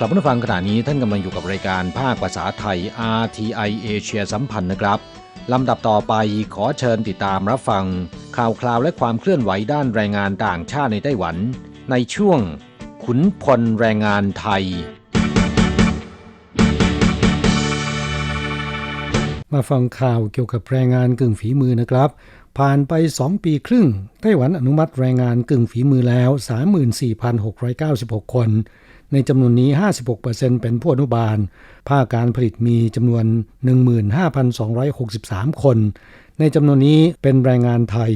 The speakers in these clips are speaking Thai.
ครับผู้ฟังขณะนี้ท่านกำลังอยู่กับรายการภาคภาษาไทย RTI เอเชียสัมพันธ์นะครับลำดับต่อไปขอเชิญติดตามรับฟัง ข่าวคราวและความเคลื่อนไหวด้านแรงงานต่างชาติในไต้หวัน ในช่วง ขุนพลแรงงานไทย มาฟังข่าวเกี่ยวกับแรงงานกึ่งฝีมือนะครับ ผ่านไป 2 ปีครึ่ง ไต้หวันอนุมัติแรงงานกึ่งฝีมือแล้ว 34,696 คน ในจำนวนนี้ 56%เป็นผู้อนุบาล ภาคการผลิตมีจำนวน 15,263 คน ในจำนวนนี้เป็นแรงงานไทย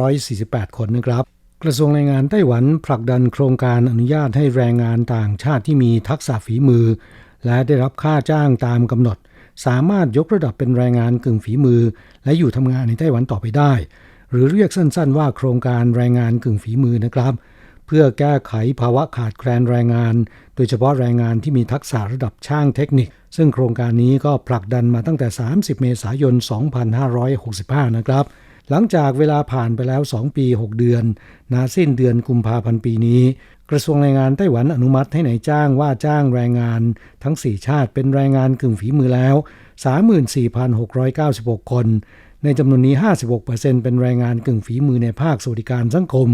2,948 คนนะครับ กระทรวงแรงงานไต้หวันผลักดันโครงการอนุญาตให้แรงงานต่างชาติที่มีทักษะฝีมือ และได้รับค่าจ้างตามกำหนด สามารถยกระดับเป็นแรงงานกึ่งฝีมือ และอยู่ทำงานในไต้หวันต่อไปได้ หรือเรียกสั้นๆ ว่าโครงการแรงงานกึ่งฝีมือนะครับ เพื่อแก้ไขภาวะขาดแคลนแรงงาน โดยเฉพาะแรงงานที่มีทักษะระดับช่างเทคนิค ซึ่งโครงการนี้ก็ผลักดันมาตั้งแต่ 30 เมษายน 2565 นะครับ หลังจากเวลาผ่านไปแล้ว 2 ปี 6 เดือน นาสิ้นเดือนกุมภาพันธ์ปีนี้ กระทรวงแรงงานไต้หวันอนุมัติให้ในายจ้างว่าจ้างแรงงานทั้ง 4 ชาติเป็นแรงงานกึ่งฝีมือแล้ว 34,696 คน ในจำนวนนี้ 56%เป็นแรงงานกึ่งฝีมือในภาคสวัสดิการสังคม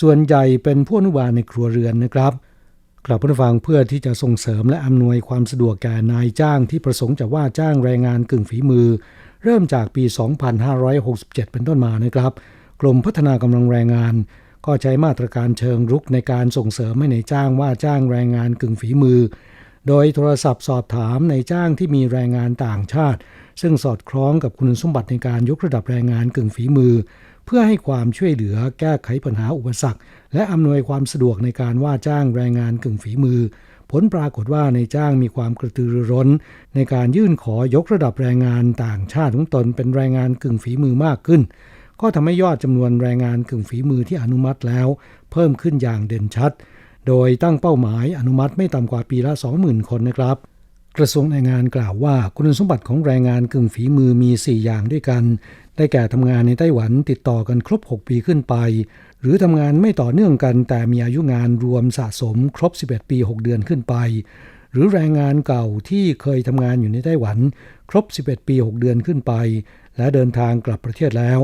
ส่วนใหญ่เป็นผู้อนุบาลในครัวเรือนนะครับกลับผู้ฟังเพื่อที่จะส่งเสริมและอำนวยความสะดวกแก่นายจ้างที่ประสงค์จะว่าจ้างแรงงานกึ่งฝีมือ เริ่มจากปี 2567 เป็นต้นมานะครับ กรมพัฒนากำลังแรงงาน ก็ใช้มาตรการเชิงรุกในการส่งเสริมให้ในายจ้างว่าจ้างแรงงานกึ่งฝีมือ โดยโทรศัพท์สอบถามในายจ้างที่มีแรงงานต่างชาติ ซึ่งสอดคล้องกับคุณสมบัติในการยกระดับแรงงานกึ่งฝีมือ พื่อให้ความช่วยเหลือแก้ไขปัญหาอุปสรรค และอำนวยความสะดวกในการว่าจ้างแรงงานกึ่งฝีมือ ผลปรากฏว่าในจ้างมีความกระตือรือร้น ในการยื่นขอยกระดับแรงงานต่างชาติของตนเป็นแรงงานกึ่งฝีมือมากขึ้น ก็ทำให้ยอดจำนวนแรงงานกึ่งฝีมือที่อนุมัติแล้ว เพิ่มขึ้นอย่างเด่นชัด โดยตั้งเป้าหมายอนุมัติไม่ต่ำกว่าปีละ 20,000 คนนะครับกระทรวงแรงงานกล่าวว่าคุณสมบัติของแรงงานกึ่งฝีมือมี 4 อย่างด้วยกัน ได้แก่ทำงานในไต้หวันติดต่อกันครบ 6 ปีขึ้นไป หรือทำงานไม่ต่อเนื่องกัน แต่มีอายุงานรวมสะสมครบ 11 ปี 6 เดือนขึ้นไป หรือแรงงานเก่าที่เคยทำงานอยู่ในไต้หวัน ครบ 11 ปี 6 เดือนขึ้นไป และเดินทางกลับประเทศแล้ว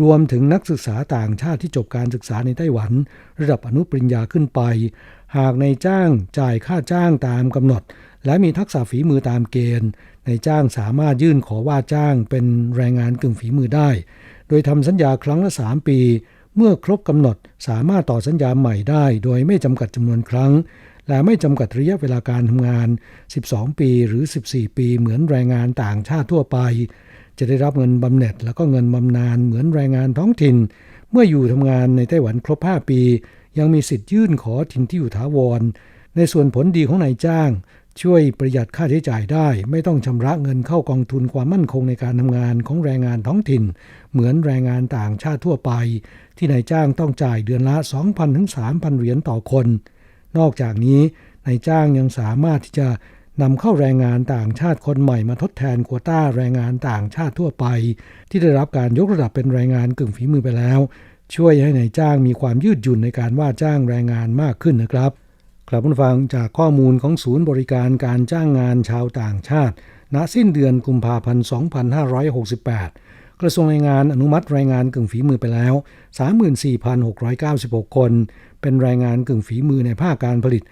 รวมถึงนักศึกษาต่างชาติที่จบการศึกษาในไต้หวัน ระดับอนุปริญญาขึ้นไป หากในจ้างจ่ายค่าจ้างตามกำหนด และมีทักษะฝีมือตามเกณฑ์ ในจ้างสามารถยื่นขอว่าจ้างเป็นแรงงานกึ่งฝีมือได้ โดยทำสัญญาครั้งละ 3 ปี เมื่อครบกำหนดสามารถต่อสัญญาใหม่ได้ โดยไม่จำกัดจำนวนครั้ง และไม่จำกัดระยะเวลาการทำงาน 12 ปีหรือ 14 ปีเหมือนแรงงานต่างชาติทั่วไป จะได้รับเงินบำเหน็จแล้วก็เงินบำนาญเหมือนแรงงานท้องถิ่น เมื่ออยู่ทำงานในไต้หวันครบ 5 ปี ยังมีสิทธิ์ยื่นขอถิ่นที่อยู่ถาวร ในส่วนผลดีของนายจ้าง ช่วยประหยัดค่าใช้จ่ายได้ ไม่ต้องชำระเงินเข้ากองทุนความมั่นคงในการทำงานของแรงงานท้องถิ่น เหมือนแรงงานต่างชาติทั่วไป ที่นายจ้างต้องจ่ายเดือนละ 2,000ถึง3,000 เหรียญต่อคน นอกจากนี้นายจ้างยังสามารถที่จะนำเข้าแรงงานต่างชาติคนใหม่มาทดแทนควต้าแรงงานต่างชาติทั่วไป ที่ได้รับการยกระดับเป็นแรงงานกึ่งฝีมือไปแล้ว ช่วยให้นายจ้างมีความยืดหยุ่นในการว่าจ้างแรงงานมากขึ้นนะครับ ครับผู้ฟังจากข้อมูลของศูนย์บริการการจ้างงานชาวต่างชาติ ณ สิ้นเดือนกุมภาพันธ์ 2568 กระทรวงแรงงานอนุมัติแรงงานกึ่งฝีมือไปแล้ว 34,696 คน เป็นแรงงานกึ่งฝีมือในภาคการผลิต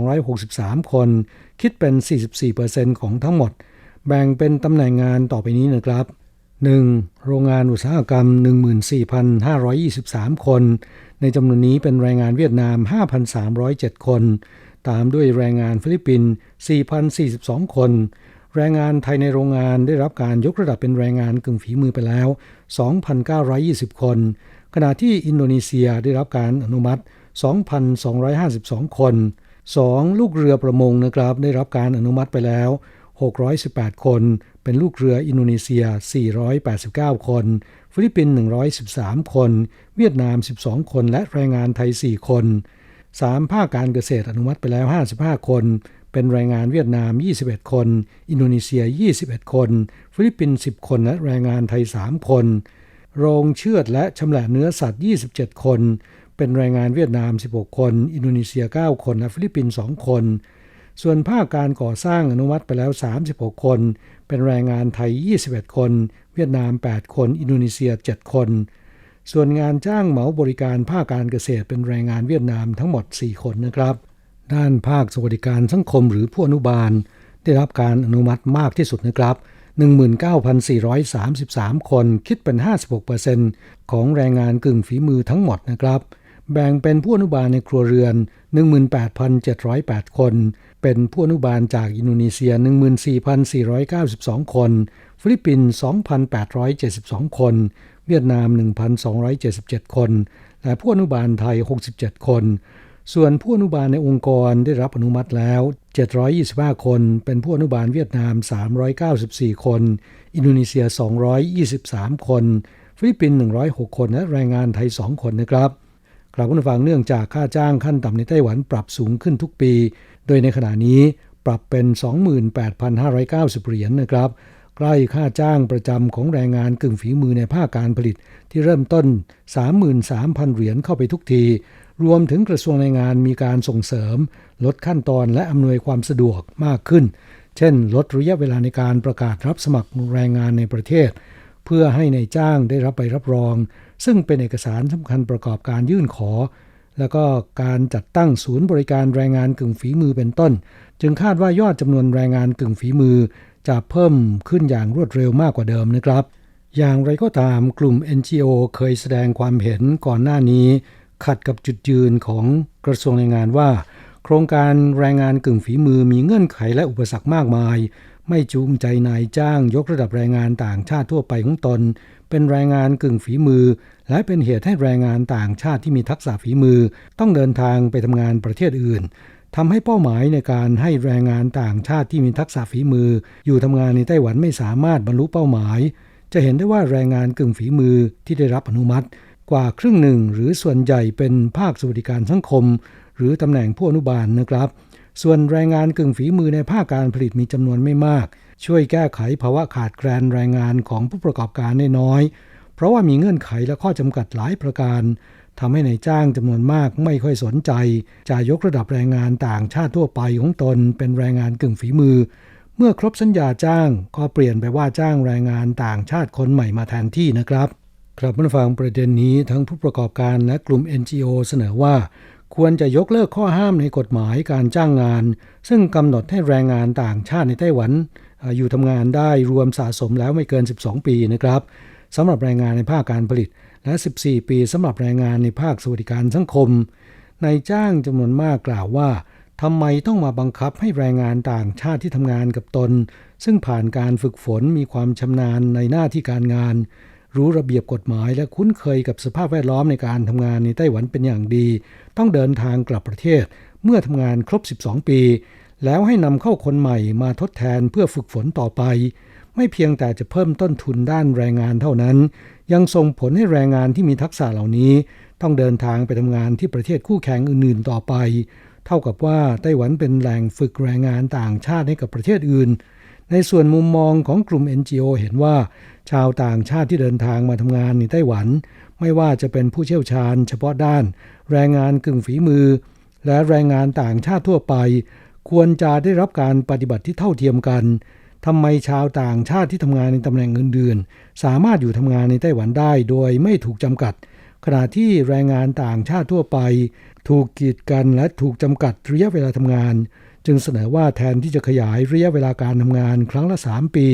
15,263 คน คิดเป็น 44%ของทั้งหมด แบ่งเป็นตำแหน่งงานต่อไปนี้นะครับ 1. โรงงานอุตสาหกรรม 14,523 คน ในจำนวนนี้เป็นแรงงานเวียดนาม 5,307 คน ตามด้วยแรงงานฟิลิปปินส์4,042 คน แรงงานไทยในโรงงานได้รับการยกระดับเป็นแรงงานกึ่งฝีมือไปแล้ว 2,920 คน ขณะที่อินโดนีเซียได้รับการอนุมัติ 2,252 คน 2. ลูกเรือประมงนะครับได้รับการอนุมัติไปแล้ว 618 คน เป็นลูกเรืออินโดนีเซีย 489 คน ฟิลิปปินส์ 113 คน เวียดนาม 12 คน และแรงงานไทย 4 คน 3. ภาคการเกษตรอนุมัติไปแล้ว 55 คน เป็นแรงงานเวียดนาม 21 คน อินโดนีเซีย 21 คน ฟิลิปปินส์ 10 คน และแรงงานไทย 3 คน โรงเชือดและชำแหละเนื้อสัตว์ 27 คนเปเป็นแรงงานเวียดนาม 16 คน อินโดนีเซีย 9 คน และฟิลิปปินส์ 2 คน ส่วนภาคการก่อสร้างอนุมัติไปแล้ว 36 คน เป็นแรงงานไทย 21 คน เวียดนาม 8 คน อินโดนีเซีย 7 คน ส่วนงานจ้างเหมาบริการภาคการเกษตรเป็นแรงงานเวียดนามทั้งหมด 4 คนนะครับ ด้านภาคสวัสดิการสังคมหรือผู้อนุบาล ได้รับการอนุมัติมากที่สุดนะครับ 19,433 คน คิดเป็น 56%ของแรงงานกึ่งฝีมือทั้งหมดนะครับ แบ่งเป็นผู้อนุบาลในครัวเรือน 18,708 คน เป็นผู้อนุบาลจากอินโดนีเซีย 14,492 คน ฟิลิปปินส์2,872 คน เวียดนาม 1,277 คน และผู้อนุบาลไทย 67 คน ส่วนผู้อนุบาลในองค์กรได้รับอนุมัติแล้ว 725 คน เป็นผู้อนุบาลเวียดนาม 394 คน อินโดนีเซีย 223 คน ฟิลิปปินส์ 106 คน และแรงงานไทย 2 คนนะครับกลับคุณฟังเนื่องจากค่าจ้างขั้นต่ำในไต้หวันปรับสูงขึ้นทุกปี โดยในขณะนี้ปรับเป็น 28,590 เหรียญนนะครับ ใกล้ค่าจ้างประจำของแรงงานกึ่งฝีมือในภาคการผลิตที่เริ่มต้น 33,000 เหรียญเข้าไปทุกที รวมถึงกระทรวงแรงงานมีการส่งเสริม ลดขั้นตอนและอำนวยความสะดวกมากขึ้น เช่น ลดระยะเวลาในการประกาศรับสมัครแรงงานในประเทศ เพื่อให้ในายจ้างได้รับใบรับรอง ซึ่งเป็นเอกสารสำคัญประกอบการยื่นขอ แล้วก็การจัดตั้งศูนย์บริการแรงงานกึ่งฝีมือเป็นต้น จึงคาดว่ายอดจำนวนแรงงานกึ่งฝีมือ จะเพิ่มขึ้นอย่างรวดเร็วมากกว่าเดิมนะครับ อย่างไรก็ตามกลุ่ม NGO เคยแสดงความเห็นก่อนหน้านี้ ขัดกับจุดยืนของกระทรวงแรงงานว่า โครงการแรงงานกึ่งฝีมือมีเงื่อนไขและอุปสรรคมากมาย ไม่จูงใจนายจ้างยกระดับแรงงานต่างชาติทั่วไปของตน เป็นแรงงานกึ่งฝีมือ และเป็นเหตุให้แรงงานต่างชาติที่มีทักษะฝีมือ ต้องเดินทางไปทำงานประเทศอื่นทำให้เป้าหมายในการให้แรงงานต่างชาติที่มีทักษะฝีมือ อยู่ทำงานในไต้หวันไม่สามารถบรรลุเป้าหมาย จะเห็นได้ว่าแรงงานกึ่งฝีมือที่ได้รับอนุมัติ กว่าครึ่งหนึ่งหรือส่วนใหญ่เป็นภาคสวัสดิการสังคม หรือตำแหน่งผู้อนุบาลนะครับ ส่วนแรงงานกึ่งฝีมือในภาคการผลิตมีจำนวนไม่มาก ช่วยแก้ไขภาวะขาดแคลนแรงงานของผู้ประกอบการได้น้อย ราะว่ามีเงื่อนไขและข้อจำกัดหลายประการทำให้ในายจ้างจำนวนมากไม่ค่อยสนใจ จะยกระดับแรงงานต่างชาติทั่วไปของตนเป็นแรงงานกึ่งฝีมือ เมื่อครบสัญญาจ้างก็เปลี่ยนไปว่าจ้างแรงงานต่างชาติคนใหม่มาแทนที่นะครับ ครับผู้ฟังประเด็นนี้ทั้งผู้ประกอบการและกลุ่ม NGO เสนอว่า ควรจะยกเลิกข้อห้ามในกฎหมายการจ้างงาน ซึ่งกำหนดให้แรงงานต่างชาติในไต้หวันอาอยู่ทำงานได้รวมสะสมแล้วไม่เกิน 12 ปีนะครับ สำหรับแรงงานในภาคการผลิต และ 14 ปีสำหรับแรงงานในภาคสวัสดิการสังคมนายจ้างจำนวนมากกล่าวว่าทำไมต้องมาบังคับให้แรงงานต่างชาติที่ทำงานกับตน ซึ่งผ่านการฝึกฝนมีความชำนาญในหน้าที่การงาน รู้ระเบียบกฎหมายและคุ้นเคยกับสภาพแวดล้อมในการทำงานในไต้หวันเป็นอย่างดี ต้องเดินทางกลับประเทศ เมื่อทำงานครบ 12 ปี แล้วให้นำเข้าคนใหม่มาทดแทนเพื่อฝึกฝนต่อไป ไม่เพียงแต่จะเพิ่มต้นทุนด้านแรงงานเท่านั้น ยังส่งผลให้แรงงานที่มีทักษะเหล่านี้ ต้องเดินทางไปทำงานที่ประเทศคู่แข่งอื่นๆต่อไป เท่ากับว่าไต้หวันเป็นแหล่งฝึกแรงงานต่างชาติให้กับประเทศอื่น ในส่วนมุมมองของกลุ่ม NGO เห็นว่า ชาวต่างชาติที่เดินทางมาทำงานในไต้หวัน ไม่ว่าจะเป็นผู้เชี่ยวชาญ เฉพาะด้าน แรงงานกึ่งฝีมือ และแรงงานต่างชาติทั่วไป ควรจะได้รับการปฏิบัติที่เท่าเทียมกัน ทำไมชาวต่างชาติที่ทำงานในตำแหน่งอื่นสามารถอยู่ทำงานในไต้หวันได้โดยไม่ถูกจำกัด ขณะที่แรงงานต่างชาติทั่วไป ถูกกีดกันและถูกจำกัดระยะเวลาทำงาน จึงเสนอว่าแทนที่จะขยายระยะเวลาการทำงานครั้งละ 3 ปี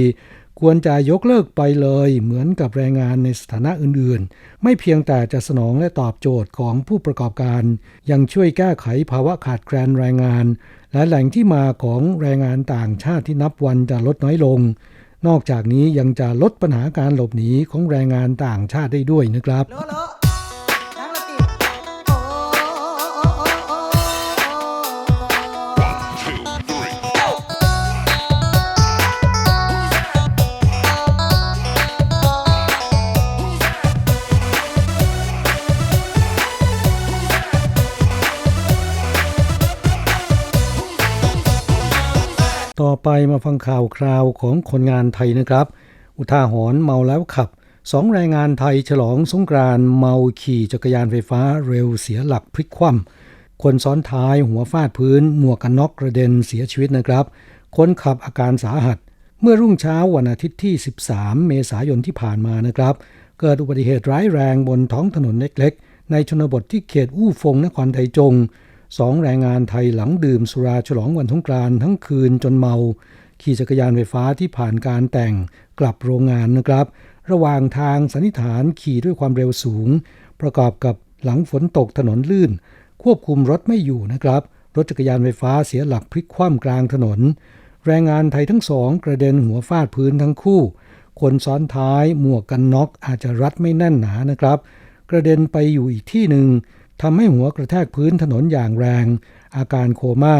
ควรจะยกเลิกไปเลย เหมือนกับแรงงานในสถานะอื่นๆ ไม่เพียงแต่จะสนองและตอบโจทย์ของผู้ประกอบการ ยังช่วยแก้ไขภาวะขาดแคลนแรงงาน และแหล่งที่มาของแรงงานต่างชาติที่นับวันจะลดน้อยลง นอกจากนี้ยังจะลดปัญหาการหลบหนีของแรงงานต่างชาติได้ด้วยนะครับ ไปมาฟังข่าวคราวของคนงานไทยนะครับ อุทาหรณ์เมาแล้วขับสองแรงงานไทยฉลองสงกรานต์เมาขี่จักรยานไฟฟ้าเร็วเสียหลักพลิกคว่ำคนซ้อนท้ายหัวฟาดพื้น หมวกกันน็อกกระเด็นเสียชีวิตนะครับ คนขับอาการสาหัส เมื่อรุ่งเช้าวันอาทิตย์ที่ 13 เมษายนที่ผ่านมานะครับ เกิดอุบัติเหตุร้ายแรงบนท้องถนนเล็กๆ ในชนบทที่เขตอู้ฟงนครไทจง สองแรงงานไทยหลังดื่มสุราฉลองวันสงกรานต์ทั้งคืนจนเมา ขี่จักรยานไฟฟ้าที่ผ่านการแต่งกลับโรงงานนะครับ ระหว่างทางสันนิษฐานขี่ด้วยความเร็วสูง ประกอบกับหลังฝนตกถนนลื่น ควบคุมรถไม่อยู่นะครับ รถจักรยานไฟฟ้าเสียหลักพลิกคว่ำกลางถนน แรงงานไทยทั้งสองกระเด็นหัวฟาดพื้นทั้งคู่ คนซ้อนท้ายหมวกกันน็อกอาจจะรัดไม่แน่นหนานะครับ กระเด็นไปอยู่อีกที่หนึ่ง ทำให้หัวกระแทกพื้นถนนอย่างแรง อาการโคม่า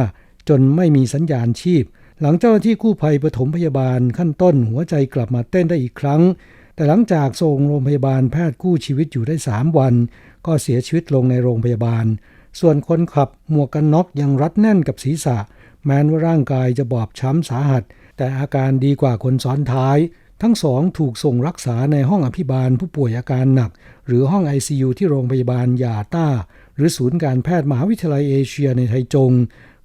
จนไม่มีสัญญาณชีพ หลังเจ้าหน้าที่กู้ภัยปฐมพยาบาลขั้นต้นหัวใจกลับมาเต้นได้อีกครั้ง แต่หลังจากส่งโรงพยาบาลแพทย์กู้ชีวิตอยู่ได้ 3 วัน ก็เสียชีวิตลงในโรงพยาบาล ส่วนคนขับหมวกกันน็อกยังรัดแน่นกับศีรษะ แม้ว่าร่างกายจะบอบช้ำสาหัส แต่อาการดีกว่าคนซ้อนท้าย ทั้งสองถูกส่งรักษาในห้องอภิบาลผู้ป่วยอาการหนัก หรือห้อง ICU ที่โรงพยาบาลยาต้า หรือศูนย์การแพทย์มหาวิทยาลัยเอเชียในไทจง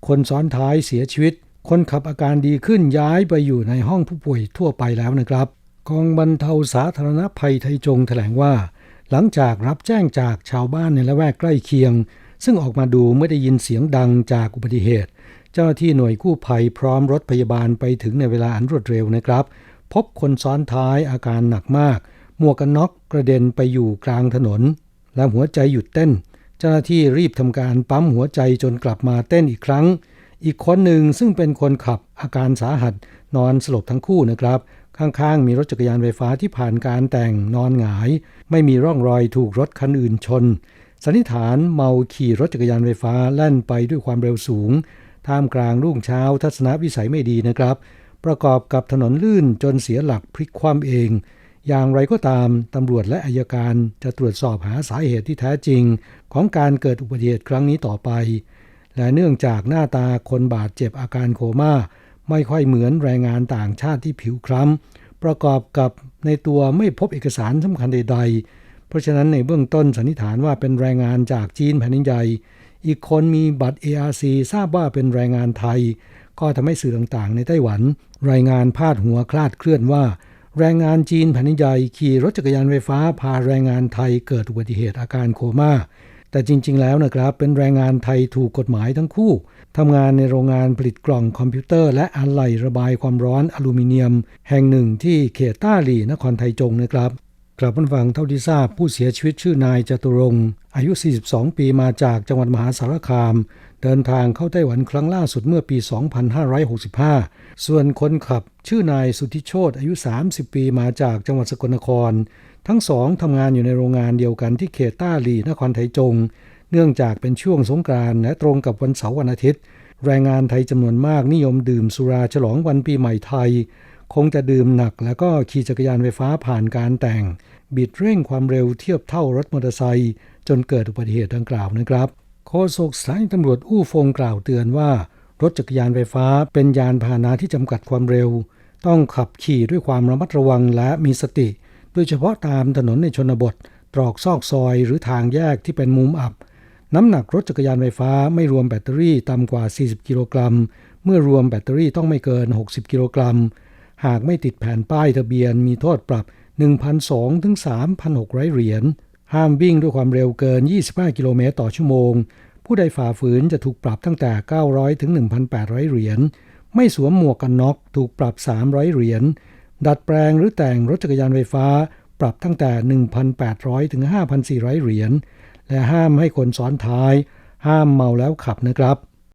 คนซ้อนท้ายเสียชีวิต คนขับอาการดีขึ้นย้ายไปอยู่ในห้องผู้ป่วยทั่วไปแล้วนะครับกองบรรเทาสาธารณภัยไทจงแถลงว่า หลังจากรับแจ้งจากชาวบ้านในละแวกใกล้เคียง ซึ่งออกมาดูเมื่อได้ยินเสียงดังจากอุบัติเหตุ เจ้าหน้าที่หน่วยกู้ภัยพร้อมรถพยาบาลไปถึงในเวลาอันรวดเร็วนะครับ พบคนซ้อนท้ายอาการหนักมาก หมวกกันน็อกกระเด็นไปอยู่กลางถนน และหัวใจหยุดเต้น เจ้าหน้าที่รีบทำการปั๊มหัวใจจนกลับมาเต้นอีกครั้ง อีกคนหนึ่งซึ่งเป็นคนขับอาการสาหัสนอนสลบทั้งคู่นะครับ ข้างๆ มีรถจักรยานไฟฟ้าที่ผ่านการแต่งนอนหงาย ไม่มีร่องรอยถูกรถคันอื่นชนสันนิษฐานเมาขี่รถจักรยานไฟฟ้าแล่นไปด้วยความเร็วสูง ท่ามกลางรุ่งเช้าทัศนวิสัยไม่ดีนะครับ ประกอบกับถนนลื่นจนเสียหลักพลิกคว่ำเอง อย่างไรก็ตามตำรวจและอายการจะตรวจสอบหาสาเหตุที่แท้จริง ของการเกิดอุบัติเหตุครั้งนี้ต่อไป และเนื่องจากหน้าตาคนบาดเจ็บอาการโคม่า ไม่ค่อยเหมือนแรงงานต่างชาติที่ผิวคล้ำประกอบกับในตัวไม่พบเอกสารสำคัญใด ๆ เพราะฉะนั้นในเบื้องต้นสันนิษฐานว่าเป็นแรงงานจากจีนแผ่นดินใหญ่อีกคนมีบัตร ARC ทราบว่าเป็นแรงงานไทย ก็ทำให้สื่อต่างๆ ในไต้หวัน รายงานพาดหัวคลาดเคลื่อนว่า แรงงานจีนแผ่นดินใหญ่ขี่รถจักรยานไฟฟ้าพาแรงงานไทยเกิดอุบัติเหตุอาการโคม่าแต่จริง ๆ แล้วนะครับเป็นแรงงานไทยถูกกฎหมายทั้งคู่ทำงานในโรงงานผลิตกล่องคอมพิวเตอร์ และอะไหล่ระบายความร้อนอลูมิเนียม แห่งหนึ่งที่เขตต้าหลี่นครไทจงนะครับ กลับมาฟังเท่าที่ทราบผู้เสียชีวิตชื่อนายจตุรงอายุ 42 ปีมาจากจังหวัดมหาสารคาม เดินทางเข้าไต้หวันครั้งล่าสุดเมื่อปี 2565 ส่วนคนขับชื่อนายสุทธิโชตอายุ 30 ปีมาจากจังหวัดสกลนคร ทั้งสองทำงานอยู่ในโรงงานเดียวกันที่เขตต้าหลีนครไทจง เนื่องจากเป็นช่วงสงกรานต์และตรงกับวันเสาร์วันอาทิตย์ แรงงานไทยจำนวนมากนิยมดื่มสุราฉลองวันปีใหม่ไทย คงจะดื่มหนักแล้วก็ขี่จักรยานไฟฟ้าผ่านการแต่ง บิดเร่งความเร็วเทียบเท่ารถมอเตอร์ไซค์จนเกิดอุบัติเหตุดังกล่าวนะครับ โฆษกสานีตำรวจอู้ฟงกล่าวเตือนว่า รถจักรยานไฟฟ้าเป็นยานพาหนะที่จำกัดความเร็ว ต้องขับขี่ด้วยความระมัดระวังและมีสติ โดยเฉพาะตามถนนในชนบท ตรอกซอกซอยหรือทางแยกที่เป็นมุมอับ น้ำหนักรถจักรยานไฟฟ้าไม่รวมแบตเตอรี่ต่ำกว่า 40 กิโลกรัม เมื่อรวมแบตเตอรี่ต้องไม่เกิน 60 กิโลกรัม หากไม่ติดแผ่นป้ายทะเบียนมีโทษปรับ 1,200ถึง3,600 เหรียญ ห้ามวิ่งด้วยความเร็วเกิน 25 กิโลเมตรต่อชั่วโมง ผู้ใดฝ่าฝืนจะถูกปรับตั้งแต่ 900ถึง1,800 เหรียญ ไม่สวมหมวกกันน็อกถูกปรับ 300 เหรียญ ดัดแปลงหรือแต่งรถจักรยานไฟฟ้า ปรับตั้งแต่ 1,800ถึง5,400 เหรียญ และห้ามให้คนซ้อนท้าย ห้ามเมาแล้วขับนะครับ